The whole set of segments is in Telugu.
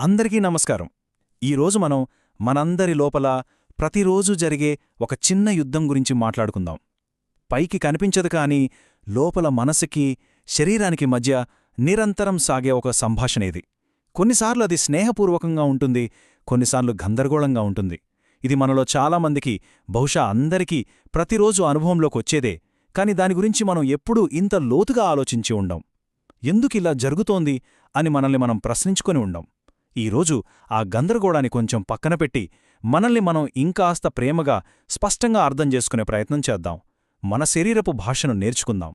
అందరికీ నమస్కారం. ఈరోజు మనం మనందరి లోపల ప్రతిరోజు జరిగే ఒక చిన్న యుద్ధం గురించి మాట్లాడుకుందాం. పైకి కనిపించదు కాని లోపల మనసుకి శరీరానికి మధ్య నిరంతరం సాగే ఒక సంభాషణ ఇది. కొన్నిసార్లు అది స్నేహపూర్వకంగా ఉంటుంది కొన్నిసార్లు గందరగోళంగా ఉంటుంది. ఇది మనలో చాలామందికి బహుశా అందరికీ ప్రతిరోజు అనుభవంలోకొచ్చేదే కాని దాని గురించి మనం ఎప్పుడూ ఇంత లోతుగా ఆలోచించి ఉండం. ఎందుకిలా జరుగుతోంది అని మనల్ని మనం ప్రశ్నించుకొని ఉండం. ఈరోజు ఆ గందరగోళాన్ని కొంచెం పక్కనపెట్టి మనల్ని మనం ఇంకాస్త ప్రేమగా స్పష్టంగా అర్థం చేసుకునే ప్రయత్నం చేద్దాం. మన శరీరపు భాషను నేర్చుకుందాం.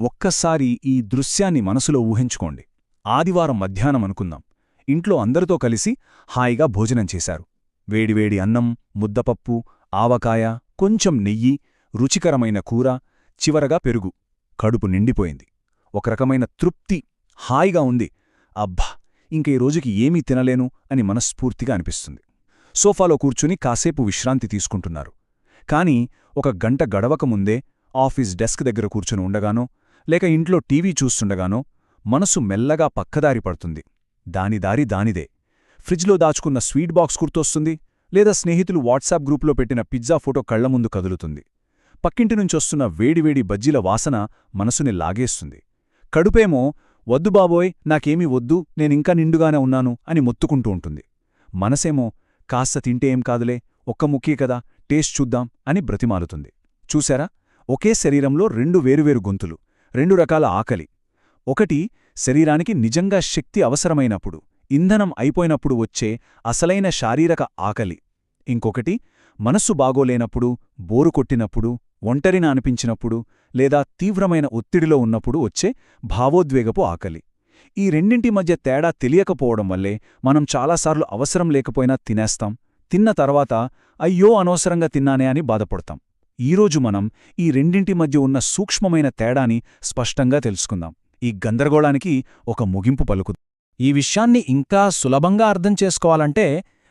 ఒక్కసారి ఈ దృశ్యాన్ని మనసులో ఊహించుకోండి. ఆదివారం మధ్యాహ్నం అనుకుందాం. ఇంట్లో అందరితో కలిసి హాయిగా భోజనం చేశారు. వేడివేడి అన్నం ముద్దపప్పు ఆవకాయ కొంచెం నెయ్యి రుచికరమైన కూర చివరగా పెరుగు. కడుపు నిండిపోయింది. ఒక రకమైన తృప్తి హాయిగా ఉంది. అబ్బా! ఇంక ఈ రోజుకి ఏమీ తినలేను అని మనస్ఫూర్తిగా అనిపిస్తుంది. సోఫాలో కూర్చుని కాసేపు విశ్రాంతి తీసుకుంటున్నారు. కాని ఒక గంట గడవకముందే ఆఫీస్ డెస్క్ దగ్గర కూర్చుని ఉండగానో లేక ఇంట్లో టీవీ చూస్తుండగానో మనసు మెల్లగా పక్కదారి పడుతుంది. దాని దారి దానిదే. ఫ్రిడ్జ్లో దాచుకున్న స్వీట్ బాక్స్ గుర్తొస్తుంది లేదా స్నేహితులు వాట్సాప్ గ్రూప్లో పెట్టిన పిజ్జా ఫోటో కళ్ళ ముందు కదులుతుంది. పక్కింటి నుంచొస్తున్న వేడివేడి బజ్జీల వాసన మనసుని లాగేస్తుంది. కడుపేమో వద్దు బాబోయ్ నాకేమీ వద్దు నేనింకా నిండుగానే ఉన్నాను అని మొత్తుకుంటూ ఉంటుంది. మనసేమో కాస్త తింటే ఏం కాదులే ఒక్క ముక్కే కదా టేస్ట్ చూద్దాం అని బ్రతిమాలుతుంది. చూశారా? ఒకే శరీరంలో రెండు వేరువేరు గొంతులు రెండు రకాల ఆకలి. ఒకటి శరీరానికి నిజంగా శక్తి అవసరమైనప్పుడు ఇంధనం అయిపోయినప్పుడు వచ్చే అసలైన శారీరక ఆకలి. ఇంకొకటి మనస్సు బాగోలేనప్పుడు బోరు కొట్టినప్పుడు ఒంటరిన అనిపించినప్పుడు లేదా తీవ్రమైన ఒత్తిడిలో ఉన్నప్పుడు వచ్చే భావోద్వేగపు ఆకలి. ఈ రెండింటి మధ్య తేడా తెలియకపోవడం వల్లే మనం చాలాసార్లు అవసరం లేకపోయినా తినేస్తాం తిన్న తర్వాత అయ్యో అనవసరంగా తిన్నానే అని బాధపడతాం. ఈరోజు మనం ఈ రెండింటి మధ్య ఉన్న సూక్ష్మమైన తేడాని స్పష్టంగా తెలుసుకుందాం. ఈ గందరగోళానికి ఒక ముగింపు పలుకు ఈ విషయాన్ని ఇంకా సులభంగా అర్థం చేసుకోవాలంటే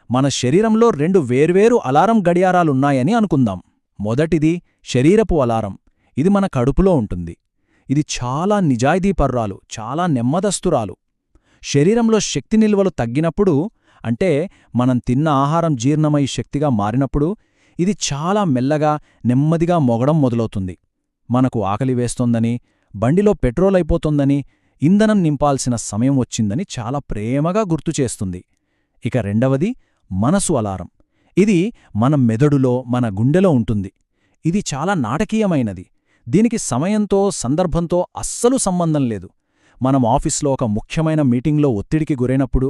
మన శరీరంలో రెండు వేర్వేరు అలారం గడియారాలున్నాయని అనుకుందాం. మొదటిది శరీరపు అలారం. ఇది మన కడుపులో ఉంటుంది. ఇది చాలా నిజాయితీపర్రాలు చాలా నెమ్మదస్తురాలు. శరీరంలో శక్తి నిల్వలు తగ్గినప్పుడు అంటే మనం తిన్న ఆహారం జీర్ణమై శక్తిగా మారినప్పుడు ఇది చాలా మెల్లగా నెమ్మదిగా మొగడం మొదలవుతుంది. మనకు ఆకలి వేస్తోందని బండిలో పెట్రోల్ అయిపోతోందని ఇంధనం నింపాల్సిన సమయం వచ్చిందని చాలా ప్రేమగా గుర్తుచేస్తుంది ఇక రెండవది మనసు అలారం. ఇది మన మెదడులో మన గుండెలో ఉంటుంది. ఇది చాలా నాటకీయమైనది. దీనికి సమయంతో సందర్భంతో అస్సలు సంబంధం లేదు. మనం ఆఫీస్లో ఒక ముఖ్యమైన మీటింగ్లో ఒత్తిడికి గురైనప్పుడు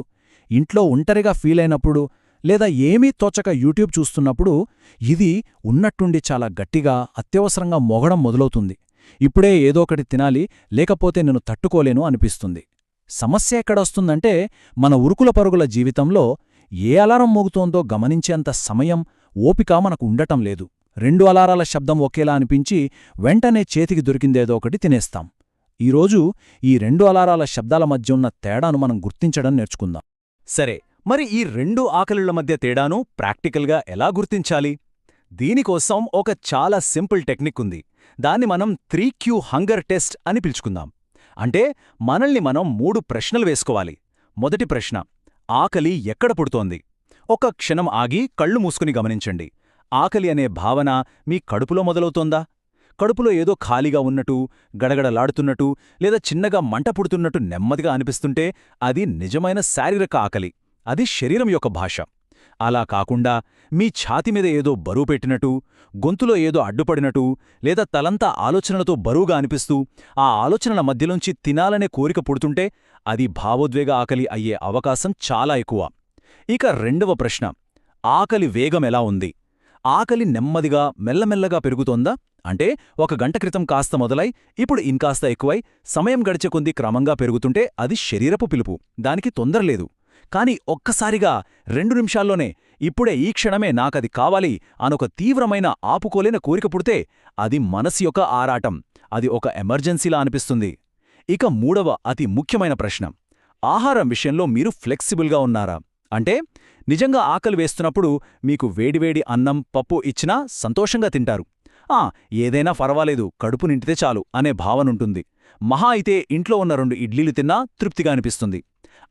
ఇంట్లో ఒంటరిగా ఫీలైనప్పుడు లేదా ఏమీ తోచక యూట్యూబ్ చూస్తున్నప్పుడు ఇది ఉన్నట్టుండి చాలా గట్టిగా అత్యవసరంగా మొగడం మొదలవుతుంది. ఇప్పుడే ఏదో ఒకటి తినాలి లేకపోతే నేను తట్టుకోలేను అనిపిస్తుంది. సమస్య ఎక్కడొస్తుందంటే మన ఉరుకుల పరుగుల జీవితంలో ఏ అలారం మోగుతోందో గమనించేంత సమయం ఓపిక మనకు ఉండటం లేదు. రెండు అలారాల శబ్దం ఒకేలా అనిపించి వెంటనే చేతికి దొరికిందేదో ఒకటి తినేస్తాం. ఈరోజు ఈ రెండు అలారాల శబ్దాల మధ్య ఉన్న తేడాను మనం గుర్తించడం నేర్చుకుందాం. సరే మరి ఈ రెండు ఆకలిళ్ళ మధ్య తేడాను ప్రాక్టికల్గా ఎలా గుర్తించాలి? దీనికోసం ఒక చాలా సింపుల్ టెక్నిక్ ఉంది. దాన్ని మనం త్రీ క్యూ హంగర్ టెస్ట్ అని పిలుచుకుందాం. అంటే మనల్ని మనం మూడు ప్రశ్నలు వేసుకోవాలి. మొదటి ప్రశ్న ఆకలి ఎక్కడ పుడుతోంది? ఒక క్షణం ఆగి కళ్ళు మూసుకుని గమనించండి. ఆకలి అనే భావన మీ కడుపులో మొదలవుతోందా? కడుపులో ఏదో ఖాళీగా ఉన్నట్టు గడగడలాడుతున్నట్టు లేదా చిన్నగా మంట పుడుతున్నట్టు నెమ్మదిగా అనిపిస్తుంటే అది నిజమైన శారీరక ఆకలి. అది శరీరం యొక్క భాష. అలా కాకుండా మీ ఛాతి మీద ఏదో బరువు పెట్టినట్టు గొంతులో ఏదో అడ్డుపడినట్టు లేదా తలంతా ఆలోచనలతో బరువుగా అనిపిస్తూ ఆ ఆలోచనల మధ్యలోంచి తినాలనే కోరిక పుడుతుంటే అది భావోద్వేగ ఆకలి అయ్యే అవకాశం చాలా ఎక్కువ. ఇక రెండవ ప్రశ్న ఆకలి వేగం ఎలా ఉంది? ఆకలి నెమ్మదిగా మెల్లమెల్లగా పెరుగుతోందా? అంటే ఒక గంట క్రితం కాస్త మొదలై ఇప్పుడు ఇంకాస్త ఎక్కువై సమయం గడిచే కొద్దీ క్రమంగా పెరుగుతుంటే అది శరీరపు పిలుపు దానికి తొందరలేదు కాని ఒక్కసారిగా రెండు నిమిషాల్లోనే ఇప్పుడే ఈ క్షణమే నాకది కావాలి అనొక తీవ్రమైన ఆపుకోలేని కోరిక పుడితే అది మనసు యొక్క ఆరాటం అది ఒక ఎమర్జెన్సీలా అనిపిస్తుంది. ఇక మూడవ అతి ముఖ్యమైన ప్రశ్న. ఆహారం విషయంలో మీరు ఫ్లెక్సిబుల్గా ఉన్నారా? అంటే నిజంగా ఆకలి వేస్తున్నప్పుడు మీకు వేడివేడి అన్నం పప్పు ఇచ్చినా సంతోషంగా తింటారు. ఆ ఏదైనా పర్వాలేదు కడుపు నింటితే చాలు అనే భావనుంటుంది మహా అయితే ఇంట్లో ఉన్న రెండు ఇడ్లీలు తిన్నా తృప్తిగా అనిపిస్తుంది.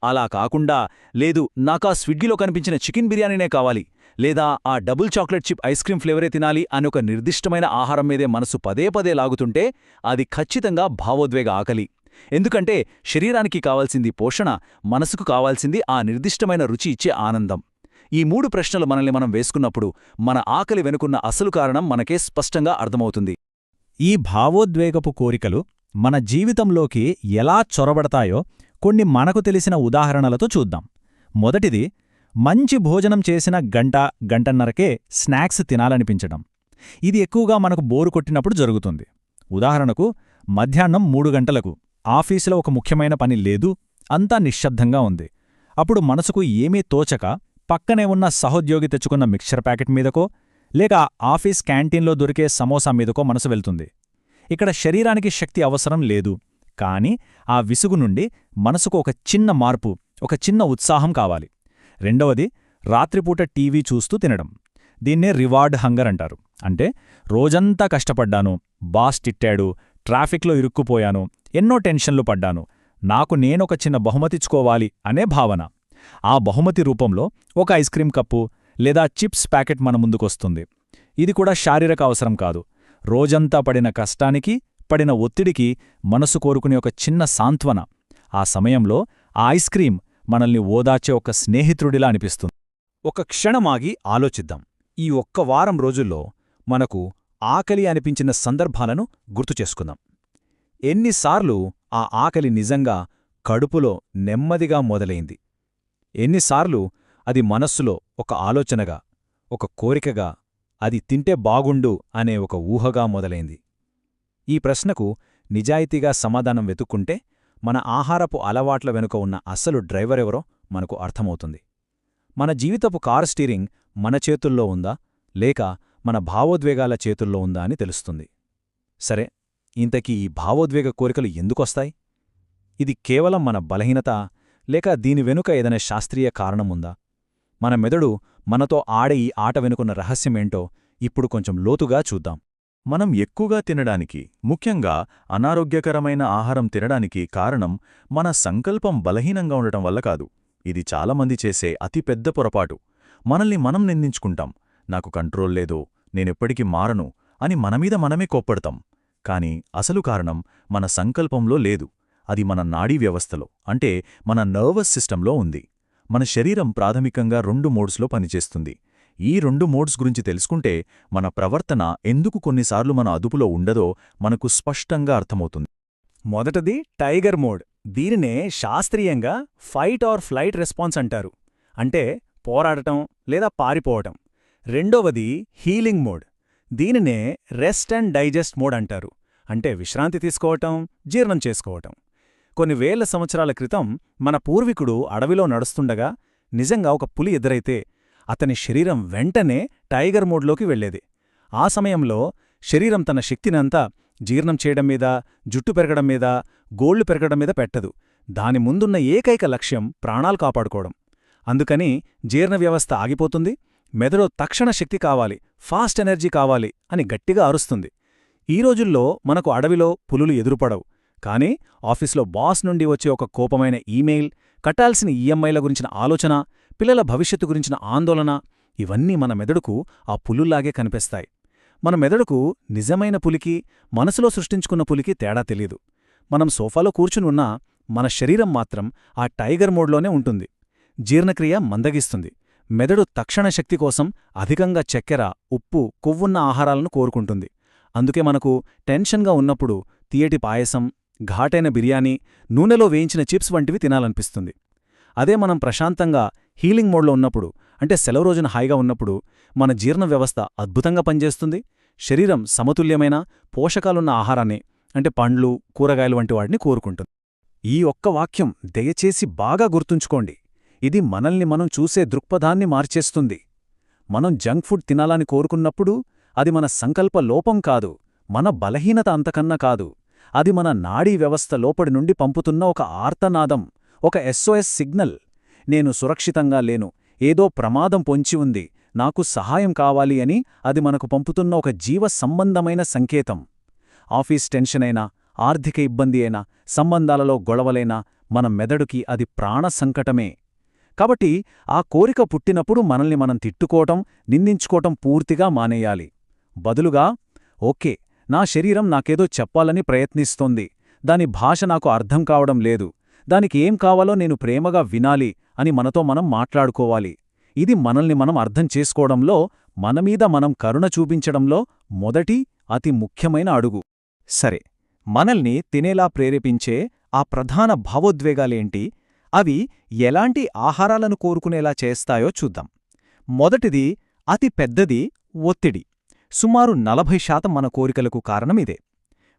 అలా కాకుండా లేదు నాకా స్విగ్గీలో కనిపించిన చికెన్ బిర్యానీనే కావాలి లేదా ఆ double chocolate chip ice cream ఫ్లేవరే తినాలి అని ఒక నిర్దిష్టమైన ఆహారం మీదే మనసు పదే పదే లాగుతుంటే అది ఖచ్చితంగా భావోద్వేగ ఆకలి. ఎందుకంటే శరీరానికి కావాల్సింది పోషణ మనసుకు కావాల్సింది ఆ నిర్దిష్టమైన రుచి ఇచ్చే ఆనందం. ఈ మూడు ప్రశ్నలు మనల్ని మనం వేసుకున్నప్పుడు మన ఆకలి వెనుకున్న అసలు కారణం మనకే స్పష్టంగా అర్థమవుతుంది. ఈ భావోద్వేగపు కోరికలు మన జీవితంలోకి ఎలా చొరబడతాయో కొన్ని మనకు తెలిసిన ఉదాహరణలతో చూద్దాం. మొదటిది మంచి భోజనం చేసిన గంట గంటన్నరకే స్నాక్స్ తినాలనిపించడం. ఇది ఎక్కువగా మనకు బోరు కొట్టినప్పుడు జరుగుతుంది. ఉదాహరణకు మధ్యాహ్నం మూడు గంటలకు. ఆఫీసులో ఒక ముఖ్యమైన పని లేదు అంతా నిశ్శబ్దంగా ఉంది. అప్పుడు మనసుకు ఏమీ తోచక పక్కనే ఉన్న సహోద్యోగి తెచ్చుకున్న మిక్చర్ ప్యాకెట్ మీదకో లేక ఆఫీస్ క్యాంటీన్లో దొరికే సమోసా మీదకో మనసు వెళ్తుంది. ఇక్కడ శరీరానికి శక్తి అవసరం లేదు కాని ఆ విసుగు నుండి మనసుకు ఒక చిన్న మార్పు ఒక చిన్న ఉత్సాహం కావాలి. రెండవది రాత్రిపూట టీవీ చూస్తూ తినడం. దీన్నే రివార్డ్ హంగర్ అంటారు. అంటే రోజంతా కష్టపడ్డాను బాస్ తిట్టాడు ట్రాఫిక్లో ఇరుక్కుపోయాను ఎన్నో టెన్షన్లు పడ్డాను. నాకు నేనొక చిన్న బహుమతిచ్చుకోవాలి అనే భావన. ఆ బహుమతి రూపంలో ఒక ఐస్ క్రీం కప్పు లేదా చిప్స్ ప్యాకెట్ మన ముందుకొస్తుంది. ఇది కూడా శారీరక అవసరం కాదు. రోజంతా పడిన కష్టానికి పడిన ఒత్తిడికి మనసు కోరుకునే ఒక చిన్న సాంత్వన. ఆ సమయంలో ఆ ఐస్ క్రీం మనల్ని ఓదార్చే ఒక స్నేహితుడిలా అనిపిస్తుంది. ఒక క్షణమాగి ఆలోచిద్దాం. ఈ ఒక్క వారం రోజుల్లో మనకు ఆకలి అనిపించిన సందర్భాలను గుర్తుచేసుకుందాం ఎన్నిసార్లు ఆ ఆకలి నిజంగా కడుపులో నెమ్మదిగా మొదలైంది. ఎన్నిసార్లు అది మనస్సులో ఒక ఆలోచనగా ఒక కోరికగా అది తింటే బాగుండు అనే ఒక ఊహగా మొదలైంది. ఈ ప్రశ్నకు నిజాయితీగా సమాధానం వెతుక్కుంటే మన ఆహారపు అలవాట్ల వెనుక ఉన్న అసలు డ్రైవరెవరో మనకు అర్థమవుతుంది. మన జీవితపు కారు స్టీరింగ్ మన చేతుల్లో ఉందా లేక మన భావోద్వేగాల చేతుల్లో ఉందా అని తెలుస్తుంది. సరే ఇంతకీ ఈ భావోద్వేగ కోరికలు ఎందుకొస్తాయి? ఇది కేవలం మన బలహీనత లేక దీని వెనుక ఏదైనా శాస్త్రీయ కారణముందా? మన మెదడు మనతో ఆడే ఈ ఆట వెనుకున్న రహస్యమేంటో ఇప్పుడు కొంచెం లోతుగా చూద్దాం. మనం ఎక్కువగా తినడానికి ముఖ్యంగా అనారోగ్యకరమైన ఆహారం తినడానికి కారణం మన సంకల్పం బలహీనంగా ఉండటం వల్ల కాదు. ఇది చాలామంది చేసే అతిపెద్ద పొరపాటు. మనల్ని మనం నిందించుకుంటాం. నాకు కంట్రోల్ లేదు నేనెప్పటికీ మారను అని మనమీద మనమే కోప్పడతాం. కాని అసలు కారణం మన సంకల్పంలో లేదు. అది మన నాడీ వ్యవస్థలో అంటే మన నర్వస్ సిస్టంలో ఉంది. మన శరీరం ప్రాథమికంగా రెండు మోడ్స్లో పనిచేస్తుంది. ఈ రెండు మోడ్స్ గురించి తెలుసుకుంటే మన ప్రవర్తన ఎందుకు కొన్నిసార్లు మన అదుపులో ఉండదో మనకు స్పష్టంగా అర్థమవుతుంది. మొదటది టైగర్ మోడ్. దీనినే శాస్త్రీయంగా ఫైట్ ఆర్ ఫ్లైట్ రెస్పాన్స్ అంటారు. అంటే పోరాడటం లేదా పారిపోవటం. రెండవది హీలింగ్ మోడ్. దీనినే రెస్ట్ అండ్ డైజెస్ట్ మోడ్ అంటారు. అంటే విశ్రాంతి తీసుకోవటం జీర్ణం చేసుకోవటం. కొన్ని వేల సంవత్సరాల క్రితం మన పూర్వీకుడు అడవిలో నడుస్తుండగా నిజంగా ఒక పులి ఎదురైతే అతని శరీరం వెంటనే టైగర్ మోడ్లోకి వెళ్ళేది ఆ సమయంలో శరీరం తన శక్తినంతా జీర్ణం చేయడం మీద జుట్టు పెరగడం మీద గోళ్ళు పెరగడం మీద పెట్టదు. దాని ముందున్న ఏకైక లక్ష్యం ప్రాణాలు కాపాడుకోవడం. అందుకని జీర్ణ వ్యవస్థ ఆగిపోతుంది. మెదడు తక్షణ శక్తి కావాలి ఫాస్ట్ ఎనర్జీ కావాలి అని గట్టిగా అరుస్తుంది. ఈ రోజుల్లో మనకు అడవిలో పులులు ఎదురుపడవు. కానీ ఆఫీస్లో బాస్ నుండి వచ్చే ఒక కోపమైన ఈమెయిల్ కట్టాల్సిన ఈఎంఐల గురించిన ఆలోచన పిల్లల భవిష్యత్తు గురించిన ఆందోళన ఇవన్నీ మన మెదడుకు ఆ పులుల్లాగే కనిపిస్తాయి. మన మెదడుకు నిజమైన పులికి మనసులో సృష్టించుకున్న పులికి తేడా తెలీదు. మనం సోఫాలో కూర్చునున్నా మన శరీరం మాత్రం ఆ టైగర్ మోడ్లోనే ఉంటుంది. జీర్ణక్రియ మందగిస్తుంది. మెదడు తక్షణ శక్తి కోసం అధికంగా చక్కెర ఉప్పు కొవ్వున్న ఆహారాలను కోరుకుంటుంది. అందుకే మనకు టెన్షన్గా ఉన్నప్పుడు తీయటి పాయసం ఘాటైన బిర్యానీ నూనెలో వేయించిన చిప్స్ వంటివి తినాలనిపిస్తుంది. అదే మనం ప్రశాంతంగా హీలింగ్ మోడ్లో ఉన్నప్పుడు అంటే సెలవు రోజున హాయిగా ఉన్నప్పుడు మన జీర్ణ వ్యవస్థ అద్భుతంగా పనిచేస్తుంది. శరీరం సమతుల్యమైన పోషకాలున్న ఆహారాన్ని అంటే పండ్లు కూరగాయలు వంటి వాటిని కోరుకుంటుంది. ఈ ఒక్క వాక్యం దయచేసి బాగా గుర్తుంచుకోండి. ఇది మనల్ని మనం చూసే దృక్పథాన్ని మార్చేస్తుంది. మనం జంక్ ఫుడ్ తినాలని కోరుకున్నప్పుడు అది మన సంకల్ప లోపం కాదు మన బలహీనత అంతకన్నా కాదు. అది మన నాడీ వ్యవస్థ లోపడి నుండి పంపుతున్న ఒక ఆర్తనాదం ఒక ఎస్ఓఎస్ సిగ్నల్. నేను సురక్షితంగా లేను ఏదో ప్రమాదం పొంచి ఉంది నాకు సహాయం కావాలి అని అది మనకు పంపుతున్న ఒక జీవ సంబంధమైన సంకేతం. ఆఫీస్ టెన్షనైనా ఆర్థిక ఇబ్బంది అయినా సంబంధాలలో గొడవలైనా మన మెదడుకి అది ప్రాణ సంకటమే. కాబట్టి ఆ కోరిక పుట్టినప్పుడు మనల్ని మనం తిట్టుకోవటం నిందించుకోవటం పూర్తిగా మానేయాలి. బదులుగా ఓకే నా శరీరం నాకేదో చెప్పాలని ప్రయత్నిస్తోంది. దాని భాష నాకు అర్థం కావడం లేదు. దానికి ఏం కావాలో నేను ప్రేమగా వినాలి అని మనతో మనం మాట్లాడుకోవాలి. ఇది మనల్ని మనం అర్థం చేసుకోవడంలో మనమీద మనం కరుణ చూపించడంలో మొదటి అతి ముఖ్యమైన అడుగు. సరే మనల్ని తినేలా ప్రేరేపించే ఆ ప్రధాన భావోద్వేగాలేంటి? అవి ఎలాంటి ఆహారాలను కోరుకునేలా చేస్తాయో చూద్దాం. మొదటిది అతి పెద్దది ఒత్తిడి. సుమారు నలభై శాతం మన కోరికలకు కారణమిదే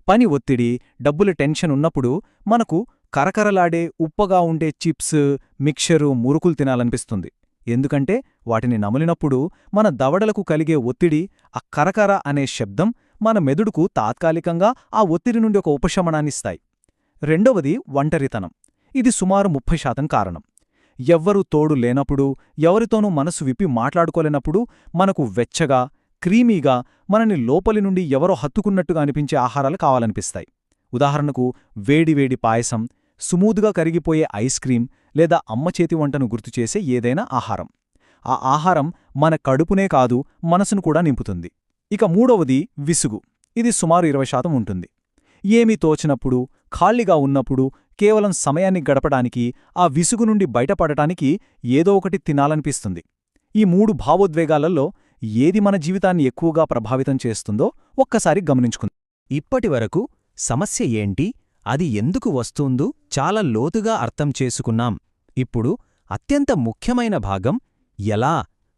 పని ఒత్తిడి డబ్బుల టెన్షన్ ఉన్నప్పుడు మనకు కరకరలాడే ఉప్పగా ఉండే చిప్స్ మిక్చరు మురుకులు తినాలనిపిస్తుంది. ఎందుకంటే వాటిని నమిలినప్పుడు మన దవడలకు కలిగే ఒత్తిడి ఆ కరకర అనే శబ్దం మన మెదుడుకు తాత్కాలికంగా ఆ ఒత్తిడి నుండి ఒక ఉపశమనాన్నిస్తాయి రెండవది ఒంటరితనం. ఇది సుమారు ముప్పై శాతం కారణం. ఎవ్వరూ తోడు లేనప్పుడు ఎవరితోనూ మనసు విప్పి మాట్లాడుకోలేనప్పుడు మనకు వెచ్చగా క్రీమీగా మనని లోపలి నుండి ఎవరో హత్తుకున్నట్టుగా అనిపించే ఆహారాలు కావాలనిపిస్తాయి. ఉదాహరణకు వేడివేడి పాయసం సుమూదుగా కరిగిపోయే ఐస్ క్రీం లేదా అమ్మ చేతి వంటను గుర్తుచేసే ఏదైనా ఆహారం. ఆ ఆహారం మన కడుపునే కాదు మనసును కూడా నింపుతుంది. ఇక మూడవది విసుగు. ఇది సుమారు ఇరవై శాతం ఉంటుంది. ఏమీ తోచినప్పుడు ఖాళీగా ఉన్నప్పుడు కేవలం సమయాన్ని గడపడానికి ఆ విసుగు నుండి బయటపడటానికి ఏదో ఒకటి తినాలనిపిస్తుంది. ఈ మూడు భావోద్వేగాలలో ఏది మన జీవితాన్ని ఎక్కువగా ప్రభావితం చేస్తుందో ఒక్కసారి గమనించుకుందాం. ఇప్పటివరకు సమస్య ఏంటి? అది ఎందుకు వస్తుందో చాలా లోతుగా అర్థం చేసుకున్నాం. ఇప్పుడు అత్యంత ముఖ్యమైన భాగం ఎలా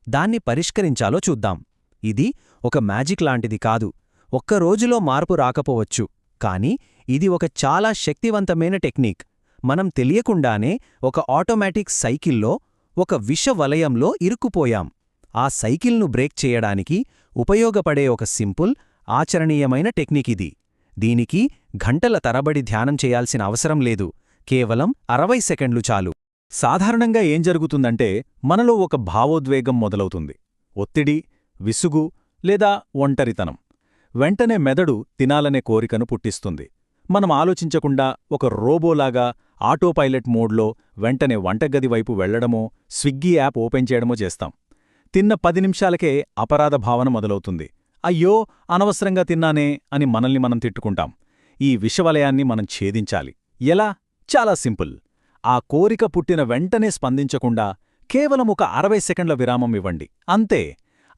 దాన్ని పరిష్కరించాలో చూద్దాం. ఇది ఒక మ్యాజిక్ లాంటిది కాదు. ఒక్క రోజులో మార్పు రాకపోవచ్చు. కానీ ఇది ఒక చాలా శక్తివంతమైన టెక్నిక్. మనం తెలియకుండానే ఒక ఆటోమేటిక్ సైకిల్లో ఒక విష వలయంలో ఇరుక్కుపోయాం. ఆ సైకిల్ను బ్రేక్ చేయడానికి ఉపయోగపడే ఒక సింపుల్ ఆచరణీయమైన టెక్నిక్ ఇది. దీనికి గంటల తరబడి ధ్యానం చేయాల్సిన అవసరం లేదు. కేవలం అరవై సెకండ్లు చాలు. సాధారణంగా ఏం జరుగుతుందంటే మనలో ఒక భావోద్వేగం మొదలవుతుంది. ఒత్తిడి విసుగు లేదా ఒంటరితనం. వెంటనే మెదడు తినాలనే కోరికను పుట్టిస్తుంది. మనం ఆలోచించకుండా ఒక రోబోలాగా ఆటోపైలట్ మోడ్లో వెంటనే వంటగది వైపు వెళ్ళడమో స్విగ్గీ యాప్ ఓపెన్ చేయడమో చేస్తాం. తిన్న పది నిమిషాలకే అపరాధ భావన మొదలవుతుంది. అయ్యో అనవసరంగా తిన్నానే అని మనల్ని మనం తిట్టుకుంటాం. ఈ విషవలయాన్ని మనం ఛేదించాలి. ఎలా? చాలా సింపుల్. ఆ కోరిక పుట్టిన వెంటనే స్పందించకుండా కేవలం ఒక అరవై సెకండ్ల విరామం ఇవ్వండి. అంతే.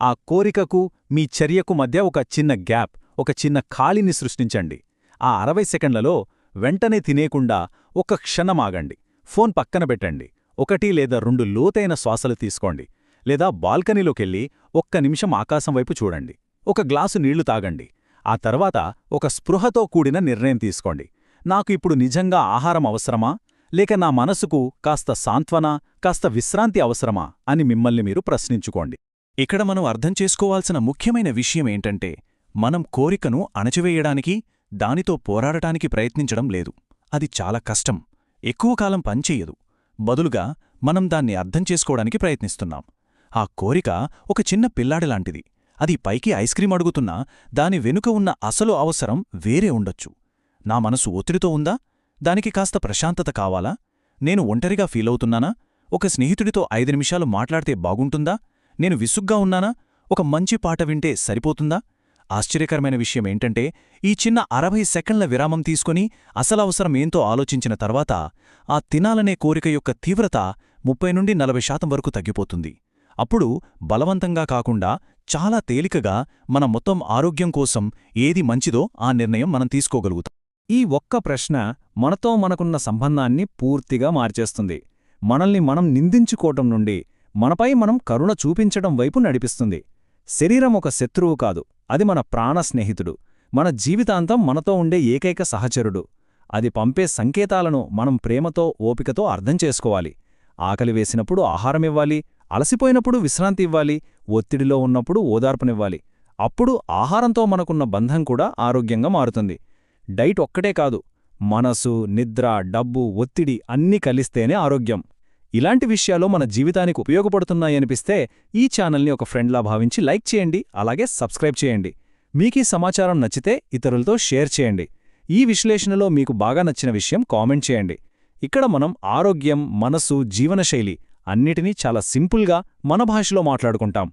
ఆ కోరికకు మీ చర్యకు మధ్య ఒక చిన్న గ్యాప్ ఒక చిన్న ఖాళీని సృష్టించండి. ఆ అరవై సెకండ్లలో వెంటనే తినేకుండా ఒక క్షణమాగండి ఫోన్ పక్కన పెట్టండి. ఒకటి లేదా రెండు లోతైన శ్వాసలు తీసుకోండి. లేదా బాల్కనీలోకెళ్ళి ఒక్క నిమిషం ఆకాశం వైపు చూడండి. ఒక గ్లాసు నీళ్ళు తాగండి. ఆ తర్వాత ఒక స్పృహతో కూడిన నిర్ణయం తీసుకోండి. నాకు ఇప్పుడు నిజంగా ఆహారం అవసరమా? లేక నా మనసుకు కాస్త సాంత్వన కాస్త విశ్రాంతి అవసరమా? అని మిమ్మల్ని మీరు ప్రశ్నించుకోండి. ఇక్కడ మనం అర్థం చేసుకోవాల్సిన ముఖ్యమైన విషయం ఏంటంటే మనం కోరికను అణచివేయడానికి దానితో పోరాడటానికి ప్రయత్నించడం లేదు. అది చాలా కష్టం. ఎక్కువ కాలం పనిచెయ్యదు బదులుగా మనం దాన్ని అర్థం చేసుకోవడానికి ప్రయత్నిస్తున్నాం. ఆ కోరిక ఒక చిన్న పిల్లాడిలాంటిది అది పైకి ఐస్ క్రీం అడుగుతున్నా దాని వెనుక ఉన్న అసలు అవసరం వేరే ఉండొచ్చు. నా మనసు ఒత్తిడితో ఉందా? దానికి కాస్త ప్రశాంతత కావాలా? నేను ఒంటరిగా ఫీలవుతున్నానా? ఒక స్నేహితుడితో ఐదు నిమిషాలు మాట్లాడితే బాగుంటుందా? నేను విసుగ్గా ఉన్నానా? ఒక మంచి పాట వింటే సరిపోతుందా? ఆశ్చర్యకరమైన విషయం ఏంటంటే ఈ చిన్న అరవై సెకండ్ల విరామం తీసుకుని అసలవసరం ఏంతో ఆలోచించిన తర్వాత ఆ తినాలనే కోరిక యొక్క తీవ్రత ముప్పై నుండి నలభై శాతం వరకు తగ్గిపోతుంది. అప్పుడు బలవంతంగా కాకుండా చాలా తేలికగా మన మొత్తం ఆరోగ్యం కోసం ఏది మంచిదో ఆ నిర్ణయం మనం తీసుకోగలుగుతాం. ఈ ఒక్క ప్రశ్న మనతో మనకున్న సంబంధాన్ని పూర్తిగా మార్చేస్తుంది. మనల్ని మనం నిందించుకోవటం నుండి మనపై మనం కరుణ చూపించడం వైపు నడిపిస్తుంది. శరీరం ఒక శత్రువు కాదు. అది మన ప్రాణ స్నేహితుడు. మన జీవితాంతం మనతో ఉండే ఏకైక సహచరుడు. అది పంపే సంకేతాలను మనం ప్రేమతో ఓపికతో అర్థం చేసుకోవాలి. ఆకలి వేసినప్పుడు ఆహారమివ్వాలి అలసిపోయినప్పుడు విశ్రాంతి ఇవ్వాలి. ఒత్తిడిలో ఉన్నప్పుడు ఓదార్పునివ్వాలి. అప్పుడు ఆహారంతో మనకున్న బంధం కూడా ఆరోగ్యంగా మారుతుంది. డైట్ ఒక్కటే కాదు. మనసు నిద్ర డబ్బు ఒత్తిడి అన్నీ కలిస్తేనే ఆరోగ్యం. ఇలాంటి విషయాలు మన జీవితానికి ఉపయోగపడుతున్నాయనిపిస్తే ఈ ఛానల్ని ఒక ఫ్రెండ్లా భావించి లైక్ చేయండి అలాగే సబ్స్క్రైబ్ చేయండి. మీకీ సమాచారం నచ్చితే ఇతరులతో షేర్ చేయండి. ఈ విశ్లేషణలో మీకు బాగా నచ్చిన విషయం కామెంట్ చేయండి. ఇక్కడ మనం ఆరోగ్యం మనసు జీవనశైలి అన్నిటినీ చాలా సింపుల్గా మన భాషలో మాట్లాడుకుంటాం.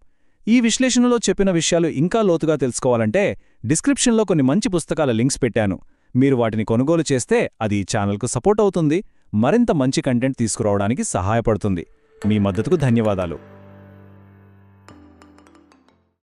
ఈ విశ్లేషణలో చెప్పిన విషయాలు ఇంకా లోతుగా తెలుసుకోవాలంటే డిస్క్రిప్షన్లో కొన్ని మంచి పుస్తకాల లింక్స్ పెట్టాను. మీరు వాటిని కొనుగోలు చేస్తే అది ఈ ఛానల్కు సపోర్ట్ అవుతుంది. మరింత మంచి కంటెంట్ తీసుకురావడానికి సహాయపడుతుంది. మీ మద్దతుకు ధన్యవాదాలు.